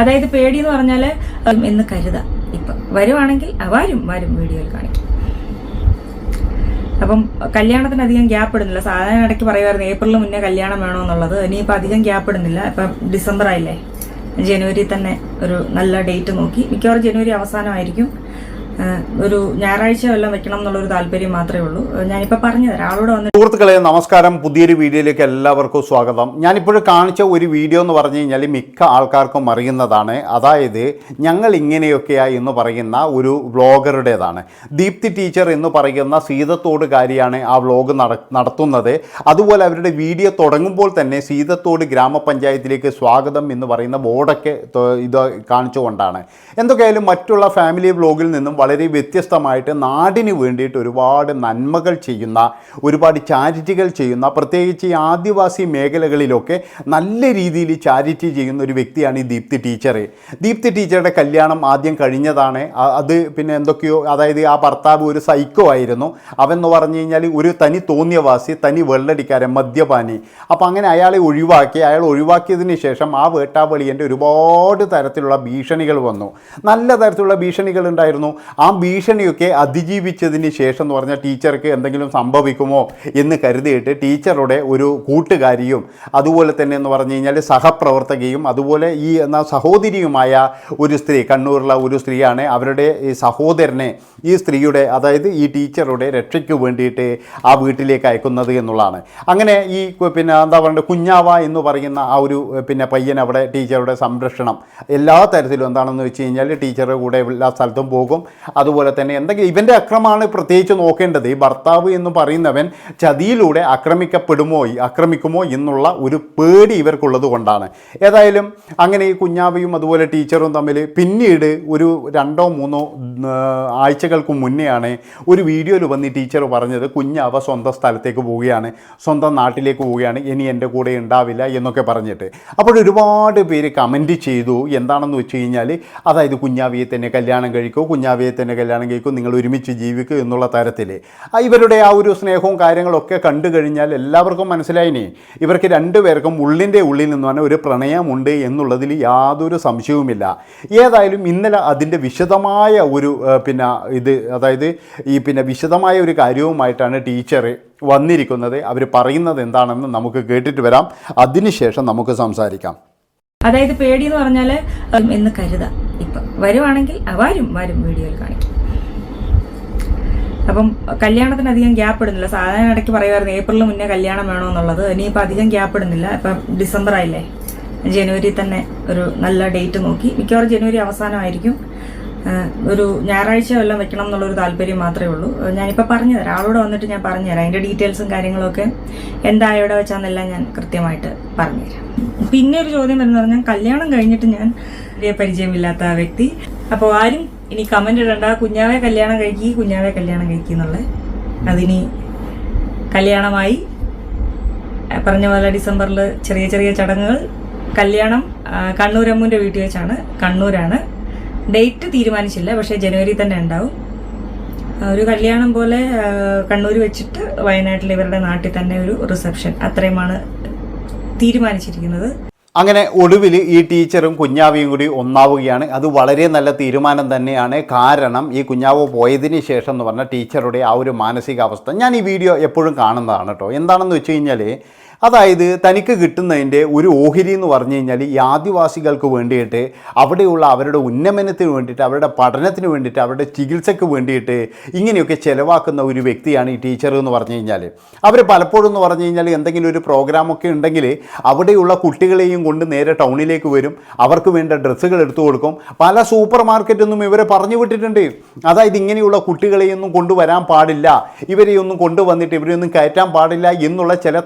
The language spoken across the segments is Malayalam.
അതായത് പേടി എന്ന് പറഞ്ഞാൽ എന്ന് കരുതാം. ഇപ്പം വരുവാണെങ്കിൽ വരും വരും വീഡിയോയിൽ കാണിക്കും. അപ്പം കല്യാണത്തിന് അധികം ഗ്യാപ്പ് ഇടുന്നില്ല. സാധാരണ ഇടയ്ക്ക് പറയുമായിരുന്നു ഏപ്രിലിന് മുന്നേ കല്യാണം വേണമെന്നുള്ളത്. ഇനിയിപ്പോൾ അധികം ഗ്യാപ്പ് ഇടുന്നില്ല. ഇപ്പം ഡിസംബർ ആയില്ലേ ജനുവരി തന്നെ ഒരു നല്ല ഡേറ്റ് നോക്കി. മിക്കവാറും ജനുവരി അവസാനമായിരിക്കും. ഒരു ഞായറാഴ്ച വല്ലതും വെക്കണം എന്നുള്ളൊരു താല്പര്യം മാത്രമേ ഉള്ളൂ. ഞാനിപ്പോൾ പറഞ്ഞു തരാം. ആളോട് വന്ന് സുഹൃത്തുക്കളെ നമസ്കാരം. പുതിയൊരു വീഡിയോയിലേക്ക് എല്ലാവർക്കും സ്വാഗതം. ഞാനിപ്പോൾ കാണിച്ച ഒരു വീഡിയോ എന്ന് പറഞ്ഞു കഴിഞ്ഞാൽ മിക്ക ആൾക്കാർക്കും അറിയുന്നതാണ്. അതായത് ഞങ്ങൾ ഇങ്ങനെയൊക്കെയാ എന്ന് പറയുന്ന ഒരു വ്ളോഗറുടേതാണ്. ദീപ്തി ടീച്ചർ എന്ന് പറയുന്ന സീതത്തോട് കാര്യമാണ് ആ വ്ളോഗ് നടത്തുന്നത്. അതുപോലെ അവരുടെ വീഡിയോ തുടങ്ങുമ്പോൾ തന്നെ സീതത്തോട് ഗ്രാമപഞ്ചായത്തിലേക്ക് സ്വാഗതം എന്ന് പറയുന്ന ബോർഡൊക്കെ ഇത് കാണിച്ചുകൊണ്ടാണ്. എന്തൊക്കെയായാലും മറ്റുള്ള ഫാമിലി വ്ളോഗിൽ നിന്നും വളരെ വ്യത്യസ്തമായിട്ട് നാടിന് വേണ്ടിയിട്ട് ഒരുപാട് നന്മകൾ ചെയ്യുന്ന ഒരുപാട് ചാരിറ്റികൾ ചെയ്യുന്ന പ്രത്യേകിച്ച് ഈ ആദിവാസി മേഖലകളിലൊക്കെ നല്ല രീതിയിൽ ചാരിറ്റി ചെയ്യുന്ന ഒരു വ്യക്തിയാണ് ഈ ദീപ്തി ടീച്ചർ ദീപ്തി ടീച്ചറുടെ കല്യാണം ആദ്യം കഴിഞ്ഞതാണ്. അത് പിന്നെ എന്തൊക്കെയോ അതായത് ആ ഭർത്താവ് ഒരു സൈക്കോ ആയിരുന്നു. അവൻ പറഞ്ഞു കഴിഞ്ഞാൽ ഒരു തനി തോന്നിയവാസി തനി വെള്ളടിക്കാരൻ മദ്യപാനി. അപ്പോൾ അങ്ങനെ അയാളെ ഒഴിവാക്കി അയാൾ ഒഴിവാക്കിയതിന് ശേഷം ആ വേട്ടാവളിയന്റെ ഒരുപാട് തരത്തിലുള്ള ഭീഷണികൾ വന്നു. നല്ല തരത്തിലുള്ള ഭീഷണികൾ ഉണ്ടായിരുന്നു. ആ ഭീഷണിയൊക്കെ അതിജീവിച്ചതിന് ശേഷം എന്ന് പറഞ്ഞാൽ ടീച്ചർക്ക് എന്തെങ്കിലും സംഭവിക്കുമോ എന്ന് കരുതിയിട്ട് ടീച്ചറുടെ ഒരു കൂട്ടുകാരിയും അതുപോലെ തന്നെ എന്ന് പറഞ്ഞു കഴിഞ്ഞാൽ സഹപ്രവർത്തകയും അതുപോലെ ഈ എന്ന സഹോദരിയുമായ ഒരു സ്ത്രീ കണ്ണൂരിലെ ഒരു സ്ത്രീയാണ് അവരുടെ ഈ സഹോദരനെ ഈ സ്ത്രീയുടെ അതായത് ഈ ടീച്ചറുടെ രക്ഷയ്ക്ക് വേണ്ടിയിട്ട് ആ വീട്ടിലേക്ക് അയക്കുന്നത് എന്നുള്ളതാണ്. അങ്ങനെ ഈ പിന്നെ എന്താ പറയുക കുഞ്ഞാവ എന്ന് പറയുന്ന ആ ഒരു പിന്നെ പയ്യൻ അവിടെ ടീച്ചറുടെ സംരക്ഷണം എല്ലാ തരത്തിലും എന്താണെന്ന് വെച്ച് കഴിഞ്ഞാൽ ടീച്ചറുടെ കൂടെ എല്ലാ സ്ഥലത്തും പോകും. അതുപോലെ തന്നെ എന്തെങ്കിലും ഇവന്റെ അക്രമമാണ് പ്രത്യേകിച്ച് നോക്കേണ്ടത്? ഈ ഭർത്താവ് എന്ന് പറയുന്നവൻ ചതിയിലൂടെ ആക്രമിക്കപ്പെടുമോ ആക്രമിക്കുമോ എന്നുള്ള ഒരു പേടി ഇവർക്കുള്ളത് കൊണ്ടാണ്. ഏതായാലും അങ്ങനെ ഈ കുഞ്ഞാവയും അതുപോലെ ടീച്ചറും തമ്മിൽ പിന്നീട് ഒരു രണ്ടോ മൂന്നോ ആഴ്ചകൾക്ക് മുന്നെയാണ് ഒരു വീഡിയോയിൽ വന്ന് ടീച്ചർ പറഞ്ഞത് കുഞ്ഞാവ സ്വന്തം സ്ഥലത്തേക്ക് പോവുകയാണ് സ്വന്തം നാട്ടിലേക്ക് പോവുകയാണ് ഇനി എന്റെ കൂടെ ഉണ്ടാവില്ല എന്നൊക്കെ പറഞ്ഞിട്ട്. അപ്പോൾ ഒരുപാട് പേര് കമന്റ് ചെയ്തു എന്താണെന്ന് വെച്ച് കഴിഞ്ഞാൽ അതായത് കുഞ്ഞാവിയെ തന്നെ കല്യാണം കഴിക്കൂ കുഞ്ഞാവിയെ തന്നെ കല്യാണം കഴിക്കും നിങ്ങൾ ഒരുമിച്ച് ജീവിക്കും എന്നുള്ള തരത്തിൽ ഇവരുടെ ആ ഒരു സ്നേഹവും കാര്യങ്ങളൊക്കെ കണ്ടു കഴിഞ്ഞാൽ എല്ലാവർക്കും മനസ്സിലായിനി ഇവർക്ക് രണ്ടുപേർക്കും ഉള്ളിന്റെ ഉള്ളിൽ നിന്ന് തന്നെ ഒരു പ്രണയമുണ്ട് എന്നുള്ളതിൽ യാതൊരു സംശയവുമില്ല. ഏതായാലും ഇന്നലെ അതിന്റെ വിശദമായ ഒരു പിന്നെ ഇത് അതായത് ഈ പിന്നെ വിശദമായ ഒരു കാര്യവുമായിട്ടാണ് ടീച്ചർ വന്നിരിക്കുന്നത്. അവർ പറയുന്നത് എന്താണെന്ന് നമുക്ക് കേട്ടിട്ട് വരാം. അതിനുശേഷം നമുക്ക് സംസാരിക്കാം. അതായത് പേടി എന്ന് പറഞ്ഞാൽ എന്ന് കരുതാം. ഇപ്പം വരുവാണെങ്കിൽ വരും വരും വീഡിയോയിൽ കാണിക്കും. അപ്പം കല്യാണത്തിന് അധികം ഗ്യാപ്പ് ഇടുന്നില്ല. സാധാരണ ഇടയ്ക്ക് പറയുമായിരുന്നു ഏപ്രിലിന് മുന്നേ കല്യാണം വേണമെന്നുള്ളത് ഇനിയിപ്പോൾ അധികം ഗ്യാപ്പ് ഇടുന്നില്ല. ഇപ്പം ഡിസംബർ ആയില്ലേ? ജനുവരി തന്നെ ഒരു നല്ല ഡേറ്റ് നോക്കി. മിക്കവാറും ജനുവരി അവസാനമായിരിക്കും. ഒരു ഞായറാഴ്ച വല്ലതും വെക്കണം എന്നുള്ളൊരു താല്പര്യം മാത്രമേ ഉള്ളൂ. ഞാനിപ്പോൾ പറഞ്ഞുതരാം ആളോട് വന്നിട്ട് ഞാൻ പറഞ്ഞുതരാം അതിന്റെ ഡീറ്റെയിൽസും കാര്യങ്ങളൊക്കെ എന്താ എവിടെ വെച്ചാന്നെല്ലാം ഞാൻ കൃത്യമായിട്ട് പറഞ്ഞുതരാം പിന്നെ ഒരു ചോദ്യം വരുന്നത് പറഞ്ഞാൽ കല്യാണം കഴിഞ്ഞിട്ട് ഞാൻ വലിയ പരിചയമില്ലാത്ത വ്യക്തി. അപ്പോൾ ആരും ഇനി കമന്റ് ഇടണ്ട. കുഞ്ഞാവെ കല്യാണം കഴിക്കി കുഞ്ഞാവെ കല്യാണം കഴിക്കി എന്നുള്ളത് അതിനി കല്യാണമായി. പറഞ്ഞ പോലെ ഡിസംബറിൽ ചെറിയ ചെറിയ ചടങ്ങുകൾ. കല്യാണം കണ്ണൂരമ്മുന്റെ വീട്ടിൽ വെച്ചാണ്. കണ്ണൂരാണ്. ഡേറ്റ് തീരുമാനിച്ചില്ല പക്ഷേ ജനുവരി തന്നെ ഉണ്ടാവും. ഒരു കല്യാണം പോലെ കണ്ണൂർ വെച്ചിട്ട് വയനാട്ടിൽ ഇവരുടെ നാട്ടിൽ തന്നെ ഒരു റിസപ്ഷൻ. അത്രയുമാണ് തീരുമാനിച്ചിരിക്കുന്നത്. അങ്ങനെ ഒടുവിൽ ഈ ടീച്ചറും കുഞ്ഞാവിയും കൂടി ഒന്നാവുകയാണ്. അത് വളരെ നല്ല തീരുമാനം തന്നെയാണ്. കാരണം ഈ കുഞ്ഞാവ് പോയതിന് ശേഷം എന്ന് പറഞ്ഞാൽ ടീച്ചറുടെ ആ ഒരു മാനസികാവസ്ഥ ഞാൻ ഈ വീഡിയോ എപ്പോഴും കാണുന്നതാണ് കേട്ടോ. എന്താണെന്ന് വെച്ച് കഴിഞ്ഞാൽ അതായത് തനിക്ക് കിട്ടുന്നതിന്റെ ഒരു ഓഹരി എന്ന് പറഞ്ഞു കഴിഞ്ഞാൽ ഈ ആദിവാസികൾക്ക് വേണ്ടിയിട്ട് അവിടെയുള്ള അവരുടെ ഉന്നമനത്തിന് വേണ്ടിയിട്ട് അവരുടെ പഠനത്തിന് വേണ്ടിയിട്ട് അവരുടെ ചികിത്സയ്ക്ക് വേണ്ടിയിട്ട് ഇങ്ങനെയൊക്കെ ചിലവാക്കുന്ന ഒരു വ്യക്തിയാണ് ഈ ടീച്ചർ എന്ന് പറഞ്ഞു കഴിഞ്ഞാൽ. അവർ പലപ്പോഴും എന്ന് പറഞ്ഞു കഴിഞ്ഞാൽ എന്തെങ്കിലും ഒരു പ്രോഗ്രാമൊക്കെ ഉണ്ടെങ്കിൽ അവിടെയുള്ള കുട്ടികളെയും കൊണ്ട് നേരെ ടൗണിലേക്ക് വരും. അവർക്ക് വേണ്ട ഡ്രസ്സുകൾ എടുത്തു കൊടുക്കും. പല സൂപ്പർ മാർക്കറ്റൊന്നും ഇവരെ പറഞ്ഞു വിട്ടിട്ടുണ്ട്. അതായത് ഇങ്ങനെയുള്ള കുട്ടികളെയൊന്നും കൊണ്ടുവരാൻ പാടില്ല. ഇവരെയൊന്നും കൊണ്ടുവന്നിട്ട് ഇവരെയൊന്നും കയറ്റാൻ പാടില്ല എന്നുള്ള ചില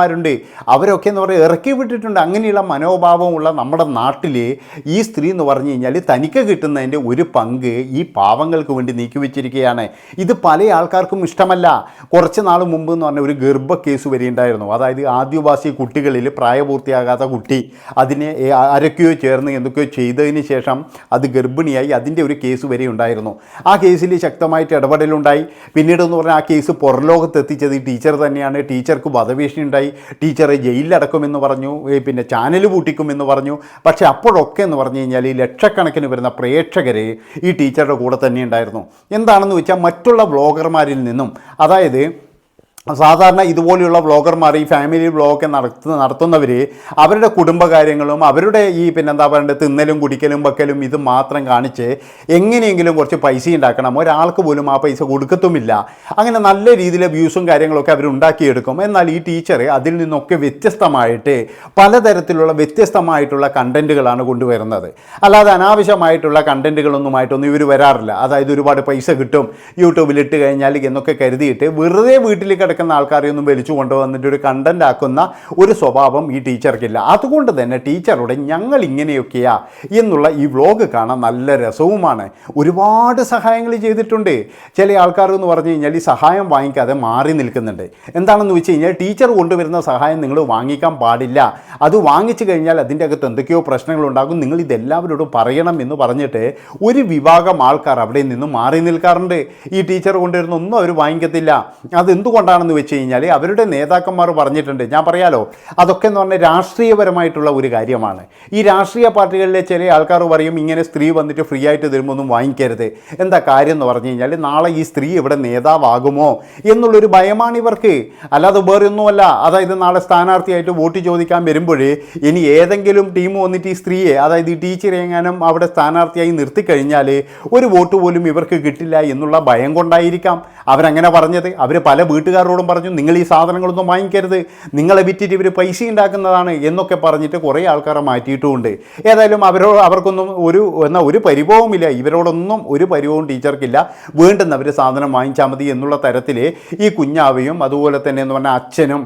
തമ്പ്രാക്കന്മാരുണ്ട് അവരൊക്കെ എന്ന് പറയുക ഇറക്കി വിട്ടിട്ടുണ്ട്. അങ്ങനെയുള്ള മനോഭാവമുള്ള നമ്മുടെ നാട്ടിൽ ഈ സ്ത്രീ എന്ന് പറഞ്ഞു കഴിഞ്ഞാൽ തനിക്ക് കിട്ടുന്നതിന്റെ ഒരു പങ്ക് ഈ പാവങ്ങൾക്ക് വേണ്ടി നീക്കിവെച്ചിരിക്കുകയാണ്. ഇത് പല ആൾക്കാർക്കും ഇഷ്ടമല്ല. കുറച്ച് നാൾ മുമ്പ് എന്ന് പറഞ്ഞ ഒരു ഗർഭ കേസ് വരെയുണ്ടായിരുന്നു. അതായത് ആദിവാസി കുട്ടികളിൽ പ്രായപൂർത്തിയാകാത്ത കുട്ടി അതിനെ അരക്കുകയോ ചേർന്ന് എന്തൊക്കെയോ ചെയ്തതിന് ശേഷം അത് ഗർഭിണിയായി അതിന്റെ ഒരു കേസ് വരെ ഉണ്ടായിരുന്നു ആ കേസിൽ ശക്തമായിട്ട് ഇടപെടലുണ്ടായി. പിന്നീട് എന്ന് പറഞ്ഞാൽ ആ കേസ് പുറലോകത്ത് എത്തിച്ചത് ടീച്ചർ തന്നെയാണ്. ടീച്ചർക്ക് വധഭീഷണി ഉണ്ടായി. ടീച്ചറെ ജയിലിലടക്കുമെന്ന് പറഞ്ഞു പിന്നെ ചാനൽ പൂട്ടിക്കുമെന്ന് പറഞ്ഞു. പക്ഷേ അപ്പോഴൊക്കെ എന്ന് പറഞ്ഞു കഴിഞ്ഞാൽ ഈ ലക്ഷക്കണക്കിന് വരുന്ന പ്രേക്ഷകർ ഈ ടീച്ചറുടെ കൂടെ തന്നെ ഉണ്ടായിരുന്നു. എന്താണെന്ന് വെച്ചാൽ മറ്റുള്ള വ്ളോഗർമാരിൽ നിന്നും അതായത് സാധാരണ ഇതുപോലെയുള്ള വ്ളോഗർമാർ ഈ ഫാമിലി വ്ളോഗൊക്കെ നടത്തുന്ന നടത്തുന്നവർ അവരുടെ കുടുംബകാര്യങ്ങളും അവരുടെ ഈ പിന്നെന്താ പറയണ്ടത് തിന്നലും കുടിക്കലും വെക്കലും ഇത് മാത്രം കാണിച്ച് എങ്ങനെയെങ്കിലും കുറച്ച് പൈസ ഉണ്ടാക്കണം. ഒരാൾക്ക് പോലും ആ പൈസ കൊടുക്കത്തുമില്ല. അങ്ങനെ നല്ല രീതിയിലെ വ്യൂസും കാര്യങ്ങളൊക്കെ അവർ ഉണ്ടാക്കിയെടുക്കും. എന്നാൽ ഈ ടീച്ചർ അതിൽ നിന്നൊക്കെ വ്യത്യസ്തമായിട്ട് പലതരത്തിലുള്ള വ്യത്യസ്തമായിട്ടുള്ള കണ്ടന്റുകളാണ് കൊണ്ടുവരുന്നത്. അല്ലാതെ അനാവശ്യമായിട്ടുള്ള കണ്ടന്റുകളൊന്നുമായിട്ടൊന്നും ഇവർ വരാറില്ല. അതായത് ഒരുപാട് പൈസ കിട്ടും യൂട്യൂബിൽ ഇട്ട് കഴിഞ്ഞാൽ എന്നൊക്കെ കരുതിയിട്ട് വെറുതെ വീട്ടിൽ കിടക്കുന്ന ആൾക്കാരെയൊന്നും വലിച്ചു കൊണ്ടുവന്നിട്ട് ഒരു കണ്ടന്റ് ആക്കുന്ന ഒരു സ്വഭാവം ഈ ടീച്ചർക്കില്ല. അതുകൊണ്ട് തന്നെ ടീച്ചറുടെ ഞങ്ങൾ ഇങ്ങനെയൊക്കെയാ എന്നുള്ള ഈ വ്ലോഗ് കാണാൻ നല്ല രസവുമാണ്. ഒരുപാട് സഹായങ്ങൾ ചെയ്തിട്ടുണ്ട്. ചില ആൾക്കാർ എന്ന് പറഞ്ഞു കഴിഞ്ഞാൽ ഈ സഹായം വാങ്ങിക്കാതെ മാറി നിൽക്കുന്നുണ്ട്. എന്താണെന്ന് വെച്ച് കഴിഞ്ഞാൽ ടീച്ചർ കൊണ്ടുവരുന്ന സഹായം നിങ്ങൾ വാങ്ങിക്കാൻ പാടില്ല. അത് വാങ്ങിച്ചു കഴിഞ്ഞാൽ അതിന്റെ അകത്ത് എന്തൊക്കെയോ പ്രശ്നങ്ങളുണ്ടാകും നിങ്ങൾ ഇതെല്ലാവരോടും പറയണം എന്ന് പറഞ്ഞിട്ട് ഒരു വിഭാഗം ആൾക്കാർ അവിടെ നിന്ന് മാറി നിൽക്കാറുണ്ട്. ഈ ടീച്ചർ കൊണ്ടുവരുന്ന ഒന്നും അവർ വാങ്ങിക്കത്തില്ല. അതെന്തുകൊണ്ടാണെന്ന് വെച്ച് കഴിഞ്ഞാൽ അവരുടെ നേതാക്കന്മാർ പറഞ്ഞിട്ടുണ്ട്. ഞാൻ പറയാലോ അതൊക്കെ എന്ന് പറഞ്ഞാൽ രാഷ്ട്രീയപരമായിട്ടുള്ള ഒരു കാര്യമാണ്. ഈ രാഷ്ട്രീയ പാർട്ടികളിലെ ചില ആൾക്കാർ പറയും ഇങ്ങനെ സ്ത്രീ വന്നിട്ട് ഫ്രീ ആയിട്ട് തരുമ്പോൾ ഒന്നും വാങ്ങിക്കരുത്. എന്താ കാര്യം എന്ന് പറഞ്ഞു കഴിഞ്ഞാൽ നാളെ ഈ സ്ത്രീ ഇവിടെ നേതാവാകുമോ? എന്നുള്ളൊരു ഭയമാണ് ഇവർക്ക്. അല്ലാതെ വേറെ ഒന്നുമല്ല അതായത് നാളെ സ്ഥാനാർത്ഥിയായിട്ട് വോട്ട് ചോദിക്കാൻ വരുമ്പോൾ ഇനി ഏതെങ്കിലും ടീം വന്നിട്ട് ഈ സ്ത്രീയെ അതായത് ഈ ടീച്ചറെ എങ്ങാനും അവിടെ സ്ഥാനാർത്ഥിയായി നിർത്തിക്കഴിഞ്ഞാൽ ഒരു വോട്ട് പോലും ഇവർക്ക് കിട്ടില്ല എന്നുള്ള ഭയം കൊണ്ടായിരിക്കാം. അവരങ്ങനെ പറഞ്ഞത്. അവർ പല വീട്ടുകാരോടും പറഞ്ഞു നിങ്ങൾ ഈ സാധനങ്ങളൊന്നും വാങ്ങിക്കരുത്. നിങ്ങളെ വിറ്റിട്ട് ഇവർ പൈസ ഉണ്ടാക്കുന്നതാണ് എന്നൊക്കെ പറഞ്ഞിട്ട് കുറേ ആൾക്കാരെ മാറ്റിയിട്ടുമുണ്ട്. ഏതായാലും അവരോ അവർക്കൊന്നും ഒരു എന്നാൽ ഒരു പരിഭവമില്ല ഇവരോടൊന്നും ഒരു പരിഭവവും ടീച്ചർക്കില്ല. വേണ്ടുന്നവർ സാധനം വാങ്ങിച്ചാൽ മതി എന്നുള്ള തരത്തിൽ ഈ കുഞ്ഞാവയും അതുപോലെ തന്നെ എന്ന് പറഞ്ഞാൽ അച്ഛനും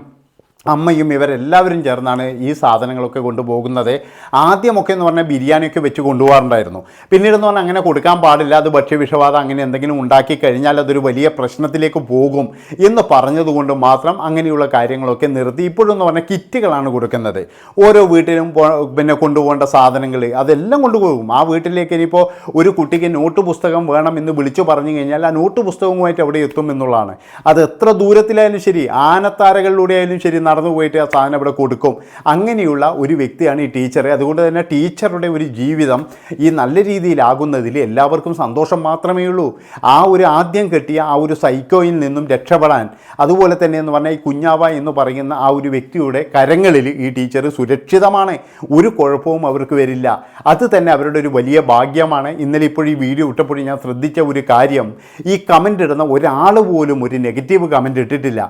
അമ്മയും ഇവരെല്ലാവരും ചേർന്നാണ് ഈ സാധനങ്ങളൊക്കെ കൊണ്ടുപോകുന്നത്. ആദ്യമൊക്കെ എന്ന് പറഞ്ഞാൽ ബിരിയാണിയൊക്കെ വെച്ച് കൊണ്ടുപോകാറുണ്ടായിരുന്നു. പിന്നീട് എന്ന് പറഞ്ഞാൽ അങ്ങനെ കൊടുക്കാൻ പാടില്ല അത് ഭക്ഷ്യവിഷവാദം അങ്ങനെ എന്തെങ്കിലും ഉണ്ടാക്കി കഴിഞ്ഞാൽ അതൊരു വലിയ പ്രശ്നത്തിലേക്ക് പോകും എന്ന് പറഞ്ഞതുകൊണ്ട് മാത്രം അങ്ങനെയുള്ള കാര്യങ്ങളൊക്കെ നിർത്തി. ഇപ്പോഴെന്ന് പറഞ്ഞാൽ കിറ്റുകളാണ് കൊടുക്കുന്നത്. ഓരോ വീട്ടിലും പിന്നെ കൊണ്ടുപോകേണ്ട സാധനങ്ങൾ അതെല്ലാം കൊണ്ടുപോകും. ആ വീട്ടിലേക്ക് ഇനിയിപ്പോൾ ഒരു കുട്ടിക്ക് നോട്ട് പുസ്തകം വേണം എന്ന് വിളിച്ചു പറഞ്ഞു കഴിഞ്ഞാൽ ആ നോട്ട് പുസ്തകവുമായിട്ട് അവിടെ എത്തും എന്നുള്ളതാണ്. അത് എത്ര ദൂരത്തിലായാലും ശരി ആനത്താരകളിലൂടെ ആയാലും ശരി നടന്നു പോയിട്ട് ആ സാധനം അവിടെ കൊടുക്കും. അങ്ങനെയുള്ള ഒരു വ്യക്തിയാണ് ഈ ടീച്ചർ അതുകൊണ്ട് തന്നെ ടീച്ചറുടെ ഒരു ജീവിതം ഈ നല്ല രീതിയിലാകുന്നതിൽ എല്ലാവർക്കും സന്തോഷം മാത്രമേ ഉള്ളൂ. ആ ഒരു ആദ്യം കെട്ടിയ ആ ഒരു സൈക്കോയിൽ നിന്നും രക്ഷപ്പെടാൻ അതുപോലെ തന്നെ എന്ന് പറഞ്ഞാൽ ഈ കുഞ്ഞാവ എന്ന് പറയുന്ന ആ ഒരു വ്യക്തിയുടെ കരങ്ങളിൽ ഈ ടീച്ചർ സുരക്ഷിതമാണ്. ഒരു കുഴപ്പവും അവർക്ക് വരില്ല. അത് തന്നെ അവരുടെ ഒരു വലിയ ഭാഗ്യമാണ്. ഇന്നലെ ഇപ്പോൾ ഈ വീഡിയോ ഇട്ടപ്പോൾ ഞാൻ ശ്രദ്ധിച്ച ഒരു കാര്യം. ഈ കമന്റ് ഇടുന്ന ഒരാൾ പോലും ഒരു നെഗറ്റീവ് കമന്റ് ഇട്ടിട്ടില്ല.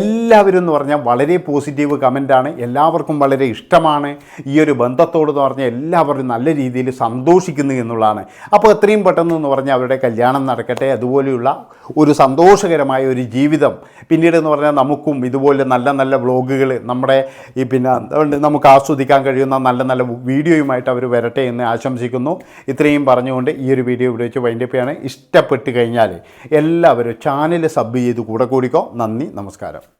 എല്ലാവരും എന്ന് പറഞ്ഞാൽ വളരെ പോസിറ്റീവ് കമന്റാണ് എല്ലാവർക്കും വളരെ ഇഷ്ടമാണ്. ഈ ഒരു ബന്ധത്തോട് എന്ന് പറഞ്ഞാൽ എല്ലാവരും നല്ല രീതിയിൽ സന്തോഷിക്കുന്നു എന്നുള്ളതാണ്. അപ്പോൾ എത്രയും പെട്ടെന്ന് എന്ന് പറഞ്ഞാൽ അവരുടെ കല്യാണം നടക്കട്ടെ. അതുപോലെയുള്ള ഒരു സന്തോഷകരമായ ഒരു ജീവിതം. പിന്നീട് എന്ന് പറഞ്ഞാൽ നമുക്കും ഇതുപോലെ നല്ല നല്ല വ്ളോഗുകൾ നമ്മുടെ ഈ പിന്നെ നമുക്ക് ആസ്വദിക്കാൻ കഴിയുന്ന നല്ല നല്ല വീഡിയോയുമായിട്ട് അവർ വരട്ടെ എന്ന് ആശംസിക്കുന്നു. ഇത്രയും പറഞ്ഞുകൊണ്ട് ഈ ഒരു വീഡിയോ ഇവിടെ വെച്ച് വൈൻഡപ്പ് ഇഷ്ടപ്പെട്ട് കഴിഞ്ഞാൽ എല്ലാവരും ചാനൽ സബ് ചെയ്ത് കൂടെ കൂടിക്കോ. നന്ദി നമസ്കാരം.